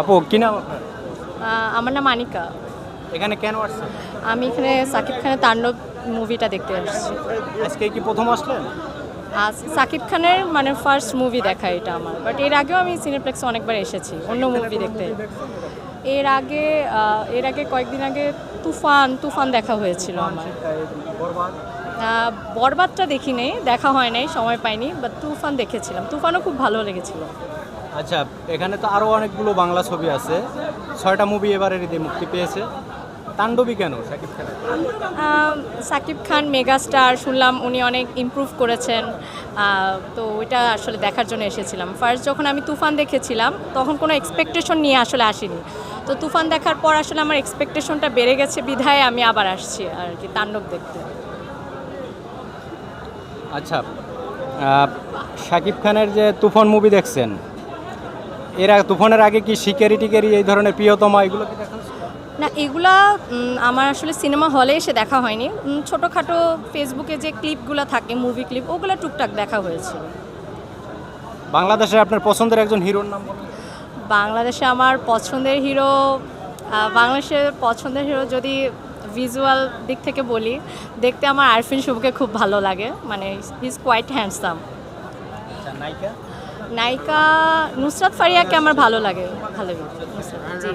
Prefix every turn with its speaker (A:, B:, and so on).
A: আপু কি নাম
B: আমার নাম আনিকা।
A: এখানে কেন আসছেন?
B: আমি এখানে সাকিব খানের তাণ্ডব মুভিটা দেখতে এসেছি
A: আজকে কি প্রথম আসলেন?
B: আজ সাকিব খানের মানে ফার্স্ট মুভি দেখা এটা আমার। বাট এর আগেও আমি সিনেপ্লেক্সে অনেকবার এসেছি অন্য মুভি দেখতে। এর আগে এর আগে কয়েকদিন আগে তুফান তুফান দেখা হয়েছিল আমার। বরবাদটা দেখি নেই দেখা হয় নাই সময় পাইনি বাট তুফান দেখেছিলাম। তুফানও খুব ভালো লেগেছিল।
A: আচ্ছা এখানে তো আরও অনেকগুলো বাংলা ছবি আছে। ছয়টা মুভি এবারে ঈদে মুক্তি পেয়েছে। তাণ্ডবী কেন সাকিব
B: আহ, সাকিব খান মেগাস্টার শুনলাম উনি অনেক ইমপ্রুভ করেছেন। তো ওইটা আসলে দেখার জন্য এসেছিলাম। ফার্স্ট যখন আমি তুফান দেখেছিলাম তখন কোনো এক্সপেকটেশন নিয়ে আসলে আসিনি। তো তুফান দেখার পর আসলে আমার এক্সপেকটেশনটা বেড়ে গেছে বিধায় আমি আবার আসছি আর কি তাণ্ডব দেখতে।
A: আচ্ছা শাকিব খানের যে তুফান মুভি দেখছেন এর তুফানের আগে কি শিকারি টিকারি এই ধরনের প্রিয়তমা এগুলো কি দেখা
B: না এগুলা আমার আসলে সিনেমা হলে এসে দেখা হয়নি। ছোটোখাটো ফেসবুকে যে ক্লিপগুলো থাকে মুভি ক্লিপ ওগুলো টুকটাক দেখা হয়েছে।
A: বাংলাদেশে আপনার পছন্দের একজন হিরোর নাম
B: বাংলাদেশে আমার পছন্দের হিরো বাংলাদেশের পছন্দের হিরো যদি ভিজুয়াল দিক থেকে বলি দেখতে আমার আরফিন শুভকে খুব ভালো লাগে। মানে ইজ কোয়াইট হ্যান্ডসাম
A: নায়িকা?
B: নায়িকা নুসরাত ফারিয়াকে আমার ভালো লাগে ভালো জি।